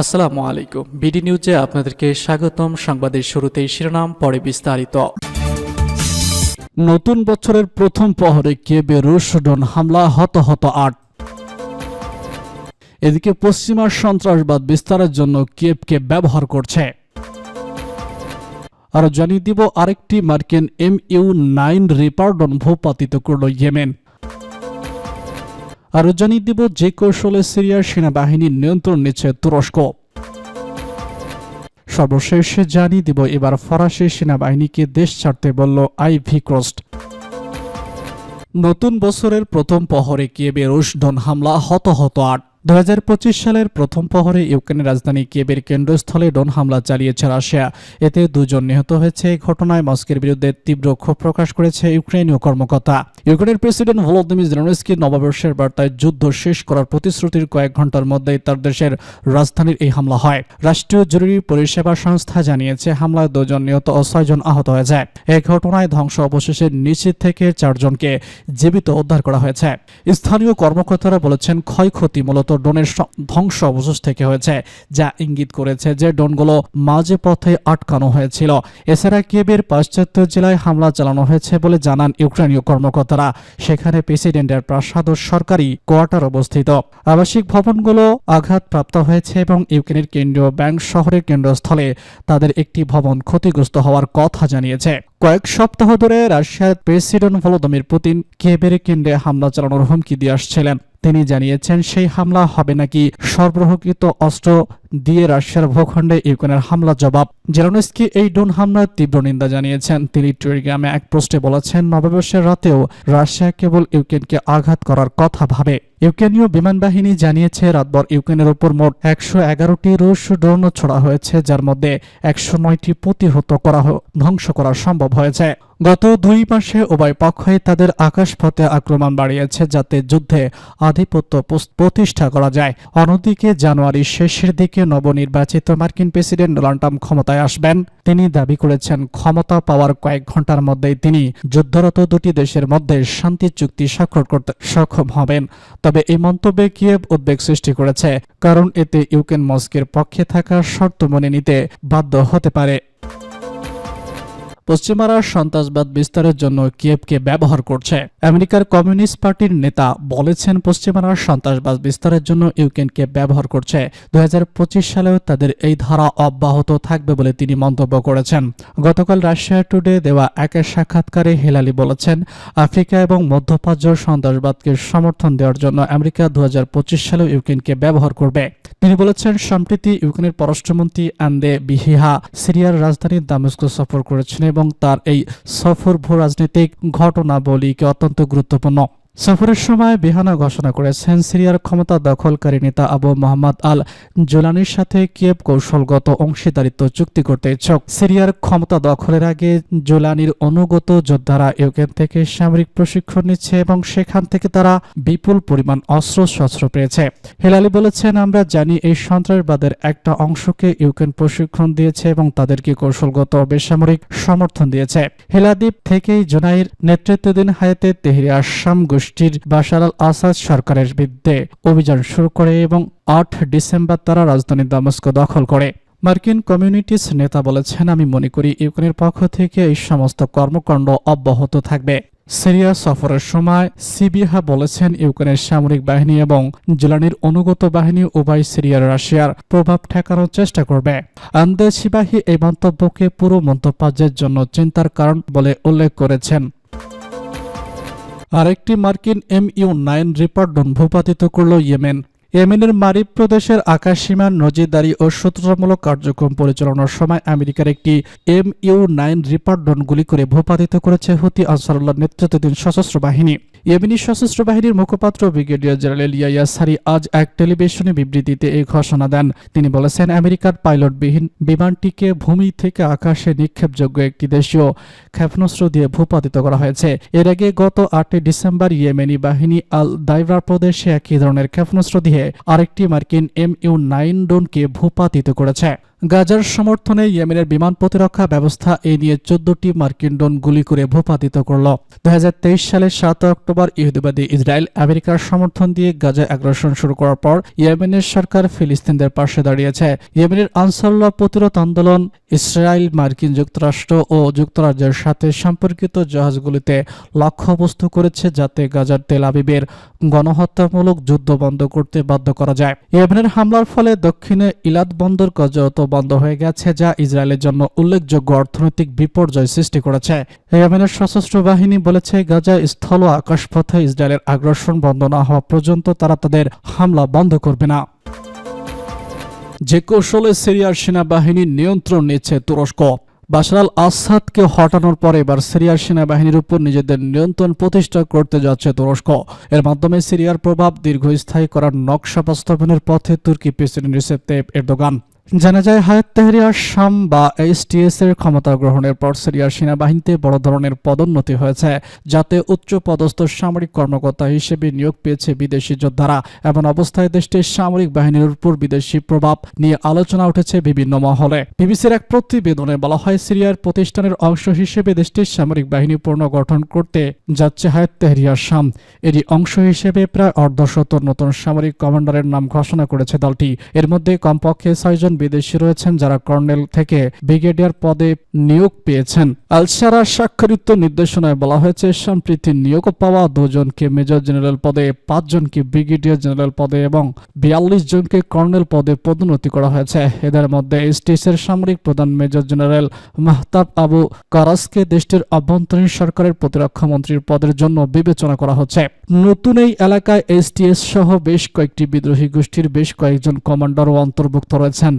আসসালামু আলাইকুম। বিডি নিউজে আপনাদেরকে স্বাগতম। সংবাদের শুরুতেই শিরোনাম, পরে বিস্তারিত। নতুন বছরের প্রথম প্রহরে কিয়েবে রুশ ড্রোন হামলা, হতাহত আট। এদিকে পশ্চিমার সন্ত্রাসবাদ বিস্তারের জন্য কিয়েভকে ব্যবহার করছে। আর জানিয়ে দিব, আরেকটি মার্কিন এম ইউ নাইন রিপার্ডন ভূপাতিত করল ইয়েমেন। আরও জানিয়ে দিব যে কৌশলে সিরিয়ার সেনাবাহিনীর নিয়ন্ত্রণ নিচ্ছে তুরস্ক। সর্বশেষে জানিয়ে দিব, এবার ফরাসি সেনাবাহিনীকে দেশ ছাড়তে বলল আইভি ক্রস্ট। নতুন বছরের প্রথম পহরে কিয়েবে রুশ ডন হামলা হতহত আট। দু হাজার পঁচিশ সালের প্রথম প্রহরে ইউক্রেনের রাজধানী কিয়েবের কেন্দ্রস্থলে ড্রোন হামলা চালিয়েছে রাশিয়া। এতে দুজন নিহত হয়েছে। এই ঘটনায় মস্কের বিরুদ্ধে তীব্র ক্ষোভ প্রকাশ করেছে ইউক্রেনীয় কর্মকর্তা। ইউক্রেনের প্রেসিডেন্ট ভলোদিমির জেলেনস্কি নববর্ষের বার্তায় যুদ্ধ শেষ করার প্রতিশ্রুতির কয়েক ঘণ্টার মধ্যেই তার দেশের রাজধানীর এই হামলা হয়। রাষ্ট্রীয় জরুরি পরিষেবা সংস্থা জানিয়েছে, হামলায় দুজন নিহত ও ছয়জন আহত হয়েছে। এই ঘটনায় ধ্বংস অবশেষে নিশ্চিত থেকে চারজনকে জীবিত উদ্ধার করা হয়েছে। স্থানীয় কর্মকর্তারা বলেছেন, ক্ষয়ক্ষতি মূলত ড্রোনের স- ধ্বংস অবশেষ থেকে হয়েছে, যা ইঙ্গিত করেছে যে ড্রোনগুলো মাঝে পথে আটকানো হয়েছিল। এছাড়া কিয়েবের পাশ্চাত্য জেলায় হামলা চালানো হয়েছে বলে জানান ইউক্রেনীয় কর্মকর্তারা। সেখানে প্রেসিডেন্টের প্রাসাদ ও সরকারি কোয়ার্টার অবস্থিত। আবাসিক ভবনগুলো আঘাতপ্রাপ্ত হয়েছে এবং ইউক্রেনের কেন্দ্রীয় ব্যাংক শহরের কেন্দ্রস্থলে তাদের একটি ভবন ক্ষতিগ্রস্ত হওয়ার কথা জানিয়েছে। কয়েক সপ্তাহ ধরে রাশিয়ার প্রেসিডেন্ট ভলোদমির পুতিন কিয়েবের কেন্দ্রে হামলা চালানোর হুমকি দিয়ে আসছিলেন। তিনি জানিয়েছেন সেই হামলা হবে নাকি সরবরাহকৃত অস্ত্র দিয়ে রাশিয়ার ভূখণ্ডে ইউক্রেনের হামলা জবাব। জেরোনস্কি এই ড্রোন হামলার তীব্র নিন্দা জানিয়েছেন। তিনি টেলিগ্রামে এক পোস্টে বলেছেন, নববর্ষের রাতেও রাশিয়া কেবল ইউক্রেনকে আঘাত করার কথা ভাবে। ইউক্রেনীয় বিমান বাহিনী জানিয়েছে, রাতভর ইউক্রেনের উপর মোট একশো এগারোটি রুশ ড্রোন ছোড়া হয়েছে, যার মধ্যে একশো নয়টি প্রতিহত করা ধ্বংস করা সম্ভব হয়েছে। গত দুই মাসে উভয় পক্ষই তাদের আকাশপথে আক্রমণ বাড়িয়েছে, যাতে যুদ্ধে আধিপত্য প্রতিষ্ঠা করা যায়। অন্যদিকে, জানুয়ারির শেষের দিকে নবনির্বাচিত মার্কিন প্রেসিডেন্ট ডোনাল্ড ট্রাম্প ক্ষমতায় আসবেন। তিনি দাবি করেছেন, ক্ষমতা পাওয়ার কয়েক ঘণ্টার মধ্যেই তিনি যুদ্ধরত দুটি দেশের মধ্যে শান্তি চুক্তি স্বাক্ষর করতে সক্ষম হবেন। তবে এই মন্তব্যে কিয়েভ উদ্বেগ সৃষ্টি করেছে, কারণ এতে ইউক্রেন মস্কের পক্ষে থাকা শর্ত মনে নিতে বাধ্য হতে পারে। পশ্চিমারা সন্ত্রাসবাদ বিস্তারের জন্য কিয়েভকে ব্যবহার করছে। আমেরিকার কমিউনিস্ট পার্টির নেতা বলেছেন পশ্চিমারা সন্ত্রাসবাদ বিস্তারের জন্য ইউক্রেনকে ব্যবহার করছে। দুহাজার পঁচিশ সালেও তাদের এই ধারা অব্যাহত থাকবে বলে তিনি মন্তব্য করেছেন। গতকাল রাশিয়া টুডে দেওয়া এক সাক্ষাৎকারে হেলালি বলেছেন, আফ্রিকা এবং মধ্যপ্রাচ্য সন্ত্রাসবাদকে সমর্থন দেওয়ার জন্য আমেরিকা দু সালেও ইউক্রেনকে ব্যবহার করবে। তিনি বলেছেন, সম্প্রতি ইউক্রেনের পররাষ্ট্রমন্ত্রী আন্দে বিহিহা সিরিয়ার রাজধানী দামেস্কো সফর করেছেন এবং তার এই সফর ভূ রাজনৈতিক ঘটনাবলীকে অত্যন্ত গুরুত্বপূর্ণ। সফরের সময় বেহানা ঘোষণা করেছেন সিরিয়ার ক্ষমতা দখলকারী নেতা আবু মোহাম্মদ আল জোলানির সাথে কিয়েভ কৌশলগত অংশীদারিত্ব চুক্তি করতে ইচ্ছুক। সিরিয়ার ক্ষমতা দখলের আগে জোলানির অনুগত যোদ্ধারা ইউক্রেন থেকে সামরিক প্রশিক্ষণ নিচ্ছে এবং সেখান থেকে তারা বিপুল পরিমাণ অস্ত্র শস্ত্র পেয়েছে। হেলালি বলেছেন, আমরা জানি এই সন্ত্রাসবাদের একটা অংশকে ইউক্রেন প্রশিক্ষণ দিয়েছে এবং তাদেরকে কৌশলগত বেসামরিক সমর্থন দিয়েছে। হেলাদ্বীপ থেকেই জোনাইর নেতৃত্বাধীন হায়াতে তেহরি আসাম গোষ্ঠীর বাশার আল আসাদ সরকারের বিরুদ্ধে অভিযান শুরু করে এবং আট ডিসেম্বর তারা রাজধানী দামেস্কো দখল করে। মার্কিন কমিউনিটিস নেতা বলেছেন, আমি মনে করি ইউক্রেনের পক্ষ থেকে এই সমস্ত কর্মকাণ্ড অব্যাহত থাকবে। সিরিয়া সফরের সময় সিবিহা বলেছেন, ইউক্রেনের সামরিক বাহিনী এবং জেলানির অনুগত বাহিনী উভয় সিরিয়ার রাশিয়ার প্রভাব ঠেকানোর চেষ্টা করবে। আন্দে সিবাহী এই মন্তব্যকে পুরো মন্তব্যের জন্য চিন্তার কারণ বলে উল্লেখ করেছেন। আরেকটি মার্কিন এম ইউ নাইন রিপার্ডন ভূপাতিত করল ইয়েমেন। ইয়েমেনের মারিব প্রদেশের আকাশসীমার নজিরদারি ও শত্রুতামূলক কার্যক্রম পরিচালনার সময় আমেরিকার একটি এম ইউ নাইন রিপার্ডন গুলি করে ভূপাতিত করেছে হুতি আনসারুল্লাহ নেতৃত্বাধীন সশস্ত্র বাহিনী। ইয়েমেনি সশস্ত্র বাহিনীর মুখপাত্র ব্রিগেডিয়ার জেনারেল ইয়াইয়া সারি আজ এক টেলিভিশনে বিবৃতিতে এই ঘোষণা দেন। তিনি বলেছেন, আমেরিকার পাইলটবিহীন বিমানটিকে ভূমি থেকে আকাশে নিক্ষেপযোগ্য একটি দেশীয় ক্ষেপণাস্ত্র দিয়ে ভূপাতিত করা হয়েছে। এর আগে গত আটই ডিসেম্বর ইয়েমেনি বাহিনী আল দাইবার প্রদেশে একই ধরনের ক্ষেপণাস্ত্র দিয়ে আরেকটি মার্কিন এম ইউ নাইন ডোনকে ভূপাতিত করেছে। গাজার সমর্থনে ইয়েমেনের বিমান প্রতিরক্ষা ব্যবস্থা এ নিয়ে চোদ্দটি মার্কিন ড্রোন গুলি করে ভূপাতিত করল। দুহাজার তেইশ সালের সাত অক্টোবর ইহুদিবাদী ইসরায়েল আমেরিকার সমর্থন দিয়ে গাজায় আগ্রাসন শুরু করার পর ইয়েমেনের সরকার ফিলিস্তিনদের পাশে দাঁড়িয়েছে। ইয়েমেনের আনসারুল্লাহ প্রতিরোধ আন্দোলন, ইসরায়েল, মার্কিন যুক্তরাষ্ট্র ও যুক্তরাজ্যের সাথে সম্পর্কিত জাহাজগুলিতে লক্ষ্যবস্তু করেছে যাতে গাজার তেল আবিবের গণহত্যামূলক যুদ্ধ বন্ধ করতে বাধ্য করা যায়। ইয়েমেনের হামলার ফলে দক্ষিণে ইলাদ বন্দর কার্যত বন্ধ হয়ে গেছে যা ইসরায়েলের জন্য উল্লেখযোগ্য অর্থনৈতিক বিপর্যয় সৃষ্টি করেছে। ইয়েমেনের সশস্ত্র বাহিনী বলেছে, গাজা স্থল ও আকাশপথে ইসরায়েলের আগ্রাসন বন্ধ না হওয়া পর্যন্ত তারা তাদের হামলা বন্ধ করবে না। যে কৌশলে সিরিয়ার সেনাবাহিনীর নিয়ন্ত্রণ নিচ্ছে তুরস্ক। বাশার আসাদকে হটানোর পরে এবার সিরিয়ার সেনাবাহিনীর উপর নিজেদের নিয়ন্ত্রণ প্রতিষ্ঠা করতে যাচ্ছে তুরস্ক। এর মাধ্যমে সিরিয়ার প্রভাব দীর্ঘস্থায়ী করার নকশা বাস্তবায়নের পথে তুর্কি প্রেসিডেন্ট রিসেপ তাইপ এরদোগান। জানা যায়, হায়াত তেহরিয়ার শাম বা এইচটিএস এর ক্ষমতা গ্রহণের পর সিরিয়ার সেনাবাহিনীতে বড় ধরনের পদোন্নতি হয়েছে, যাতে উচ্চ পদস্থ সামরিক কর্মকর্তা হিসেবে নিয়োগ পেয়েছে বিদেশি যোদ্ধারা। এমন অবস্থায় দেশটির সামরিক বাহিনীর উপর বিদেশি প্রভাব নিয়ে আলোচনা উঠেছে বিভিন্ন মহলে। বিবিসির এক প্রতিবেদনে বলা হয়, সিরিয়ার প্রতিষ্ঠানের অংশ হিসেবে দেশটির সামরিক বাহিনী পুনর্গঠন করতে যাচ্ছে হায়াত তেহরিয়ার শাম। এরই অংশ হিসেবে প্রায় অর্ধশত নতুন সামরিক কমান্ডারের নাম ঘোষণা করেছে দলটি। এর মধ্যে কমপক্ষে ছয়জন বিদেশি রয়েছেন যারা কর্নেল থেকে ব্রিগেডিয়ার পদে নিয়োগ পেয়েছেন। আলসারা স্বাক্ষরিত নির্দেশনায় বলা হয়েছে, সম্প্রীতি নিয়োগ পাওয়া দুজনকে মেজর জেনারেল পদে, পাঁচজনকে ব্রিগেডিয়ার জেনারেল পদে এবং বিয়াল্লিশ জনকে কর্নেল পদে পদোন্নতি করা হয়েছে। এদের মধ্যে এসটিএসের সামরিক প্রধান মেজর জেনারেল মাহতাব আবু কারাসকে দেশটির অভ্যন্তরীণ সরকারের প্রতিরক্ষা মন্ত্রীর পদের জন্য বিবেচনা করা হচ্ছে। নতুন এই এলাকায় এসটিএস সহ বেশ কয়েকটি বিদ্রোহী গোষ্ঠীর বেশ কয়েকজন কমান্ডারও অন্তর্ভুক্ত রয়েছেন।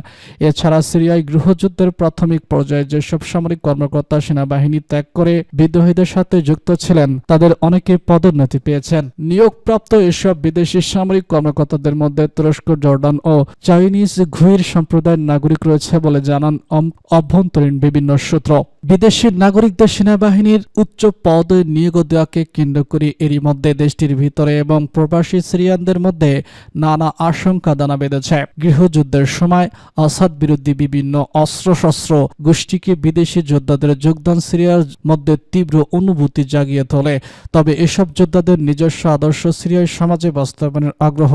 এছাড়া সিরিয়ায় গৃহযুদ্ধের প্রাথমিক পর্যায়ে যেসব সামরিক কর্মকর্তা সেনাবাহিনী ত্যাগ করে বিদ্রোহীদের সাথে যুক্ত ছিলেন, তাদের অনেকে পদোন্নতি পেয়েছেন। নিয়োগপ্রাপ্ত এসব বিদেশি সামরিক কর্মকর্তাদের মধ্যে তুরস্ক, জর্ডান ও চাইনিজ ঘুইর সম্প্রদায়ের নাগরিক রয়েছে বলে জানান অভ্যন্তরীণ বিভিন্ন সূত্র। বিদেশি নাগরিকদের সেনাবাহিনীর উচ্চ পদে নিয়োগ দেওয়াকে কেন্দ্র করে এরই মধ্যে দেশটির ভিতরে এবং প্রবাসী সিরিয়ানদের মধ্যে নানা আশঙ্কা দানা বেঁধেছে। গৃহযুদ্ধের সময় আসাদ বিরোধী বিভিন্ন অস্ত্রশস্ত্র গোষ্ঠীকে বিদেশি যোদ্ধাদের যোগদান সিরিয়ার মধ্যে তীব্র অনুভূতি জাগিয়ে তোলে। তবে এসব যোদ্ধাদের নিজস্ব আদর্শ সিরিয়ার সমাজে বাস্তবায়নের আগ্রহ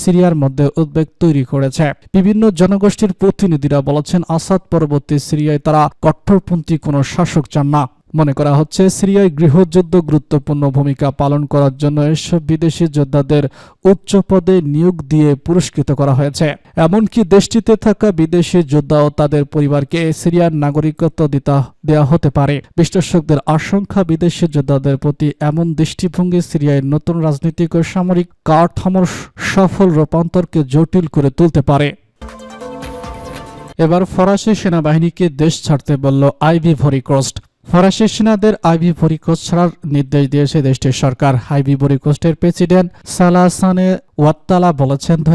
সিরিয়ার মধ্যে উদ্বেগ তৈরি করেছে। বিভিন্ন জনগোষ্ঠীর প্রতিনিধিরা বলেছেন, আসাদ পরবর্তী সিরিয়ায় তারা কট্টরপন্থী কোনো শাসক চান না। মনে করা হচ্ছে, সিরিয়ায় গৃহযুদ্ধ গুরুত্বপূর্ণ ভূমিকা পালন করার জন্য এসব বিদেশি যোদ্ধাদের উচ্চ পদে নিয়োগ দিয়ে পুরস্কৃত করা হয়েছে। এমনকি দেশটিতে থাকা বিদেশি যোদ্ধা ও তাদের পরিবারকে সিরিয়ার নাগরিকত্ব দিতে দেওয়া হতে পারে। বিশ্লেষকদের আশঙ্কা, বিদেশি যোদ্ধাদের প্রতি এমন দৃষ্টিভঙ্গি সিরিয়ায় নতুন রাজনৈতিক ও সামরিক কাঠামোর সফল রূপান্তরকে জটিল করে তুলতে পারে। এবার ফরাসি সেনাবাহিনীকে দেশ ছাড়তে বলল আইভি ভরিক্রস্ট ফরাসি সেনাদের আইভি ভরিকোস্ট ছাড়ার নির্দেশ দিয়েছে দেশটির সরকার। আইভি ভরিকোস্টের প্রেসিডেন্ট সালাসানে ওয়াত্তালা বলেছেন দু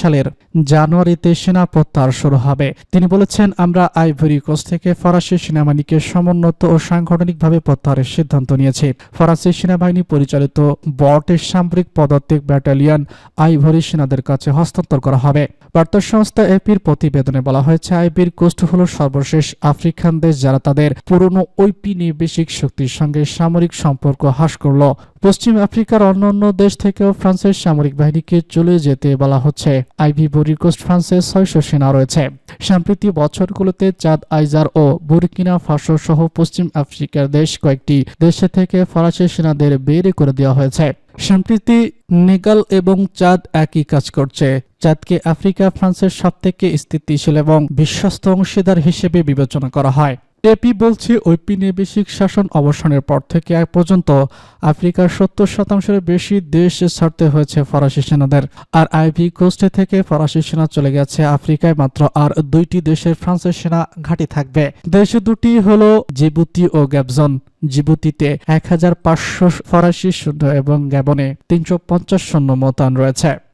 সালের জানুয়ারিতে সেনা প্রত্যাহার শুরু হবে। তিনি বলেছেন, আমরা আইভরি থেকে ফরাসি সেনাবাহিনীকে সমুন্নত ও সাংগঠনিকভাবে প্রত্যাহারের সিদ্ধান্ত নিয়েছি। ফরাসি সেনাবাহিনী পরিচালিত বটের সামরিক পদাতিক ব্যাটালিয়ন আইভরি সেনাদের কাছে হস্তান্তর করা হবে। বার্তা সংস্থা এপির প্রতিবেদনে বলা হয়েছে আইবির কোস্ট হল সর্বশেষ আফ্রিকান দেশ যারা তাদের পুরনো ঔপনিবেশিক শক্তির সঙ্গে সামরিক সম্পর্ক হ্রাস করল। পশ্চিম আফ্রিকার অন্যান্য দেশ থেকেও ফ্রান্সের সামরিক বাহিনীকে চলে যেতে বলা হচ্ছে। আইভি বরিকোস্ট ফ্রান্সের ছয়শো সেনা রয়েছে। সাম্প্রতিক বছরগুলোতে চাঁদ আইজার ও বুরকিনা ফাসো সহ পশ্চিম আফ্রিকার দেশ কয়েকটি দেশে থেকে ফরাসি সেনাদের বের করে দেওয়া হয়েছে। সম্প্রতি নেগাল এবং চাঁদ একই কাজ করছে। চাঁদকে আফ্রিকা, ফ্রান্সের সবথেকে স্থিতিশীল এবং বিশ্বস্ত অংশীদার হিসেবে বিবেচনা করা হয়। এপি বলছে ঔপনিবেশিক শাসন অবসানের পর থেকে এক পর্যন্ত আফ্রিকার সত্তর শতাংশের বেশি দেশ ছাড়তে হয়েছে ফরাসি সেনাদের। আর আইভি কোস্টে থেকে ফরাসি সেনা চলে গেছে আফ্রিকায় মাত্র আর দুইটি দেশের ফ্রান্সের সেনা ঘাঁটি থাকবে। দেশ দুটি হল জিবুতি ও গ্যাবজন। জিবুতিতে এক হাজার পাঁচশো ফরাসি সৈন্য এবং গ্যাবনে তিনশো পঞ্চাশ সৈন্য মোতায়েন রয়েছে।